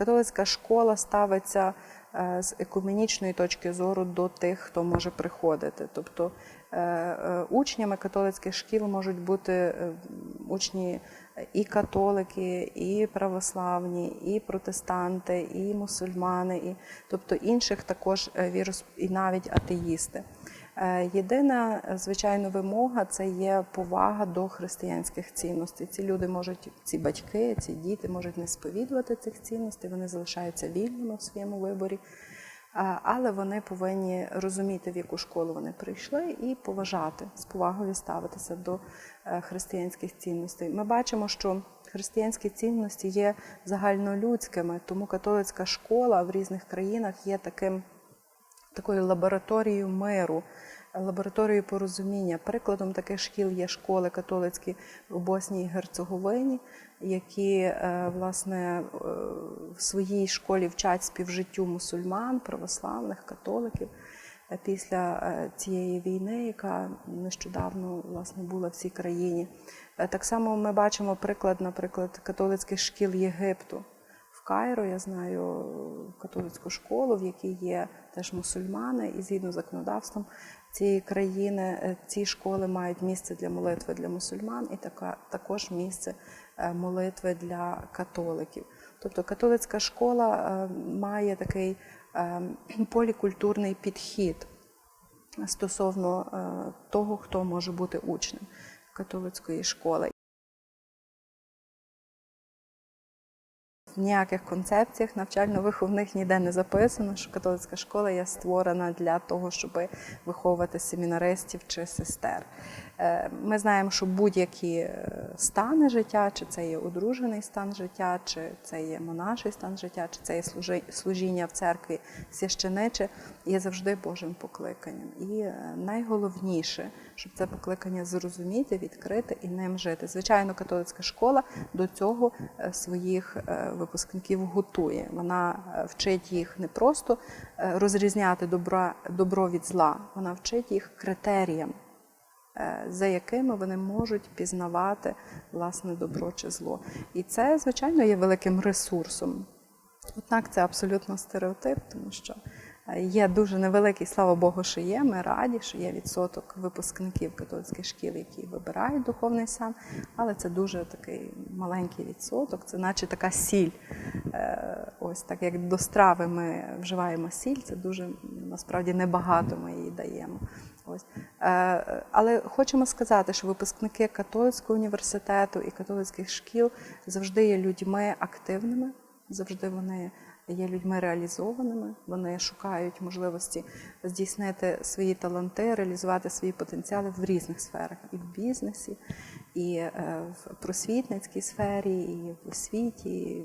католицька школа ставиться е, з екуменічної точки зору до тих, хто може приходити. Тобто е, е, учнями католицьких шкіл можуть бути учні і католики, і православні, і протестанти, і мусульмани, і тобто інших також вірус, і навіть атеїсти. Е, Єдина, е, звичайно, вимога це є повага до християнських цінностей. Ці люди можуть, ці батьки, ці діти можуть не сповідувати цих цінностей, вони залишаються вільними в своєму виборі. Але вони повинні розуміти, в яку школу вони прийшли, і поважати з повагою ставитися до е, християнських цінностей. Ми бачимо, що християнські цінності є загальнолюдськими, тому католицька школа в різних країнах є таким такою лабораторією миру, лабораторією порозуміння. Прикладом таких шкіл є школи католицькі у Боснії і Герцеговині, які е, власне е, в своїй школі вчать співжиттю мусульман, православних, католиків. Е, Після цієї війни, яка нещодавно власне була в цій країні, так само ми бачимо приклад, наприклад, католицьких шкіл Єгипту. Кайро я знаю католицьку школу, в якій є теж мусульмани, і згідно з законодавством цієї країни е, ці школи мають місце для молитви для мусульман і така, також місце е, молитви для католиків. Тобто католицька школа е, має такий е, полікультурний підхід стосовно е, того, хто може бути учнем католицької школи. Ніяких концепціях навчально-виховних ніде не записано, що католицька школа є створена для того, щоб виховувати семінаристів чи сестер. Е, Ми знаємо, що будь-які е, стани життя, чи це є одружений стан життя, чи це є монаший стан життя, чи це є служіння в церкві священиче, є завжди Божим покликанням. І е, найголовніше, щоб це покликання зрозуміти, відкрити і ним жити. Звичайно, католицька школа до цього своїх е, випускників готує. Вона е, вчить їх не просто е, розрізняти добра, добро від зла, вона вчить їх критеріям, е, за якими вони можуть пізнавати власне добро чи зло. І це, звичайно, є великим ресурсом. Однак це абсолютно стереотип, тому що є дуже невеликий, слава Богу, що є. Ми раді, що є відсоток випускників католицьких шкіл, які вибирають духовний сан, але це дуже такий маленький відсоток, це наче така сіль. Е, Ось так як до страви ми вживаємо сіль, це дуже насправді небагато ми її даємо. Ось. Е, Але хочемо сказати, що випускники католицького університету і католицьких шкіл завжди є людьми активними, завжди вони є людьми реалізованими, вони шукають можливості здійснити свої таланти, реалізувати свої потенціали в різних сферах і в бізнесі, і е, в просвітницькій сфері, і в освіті.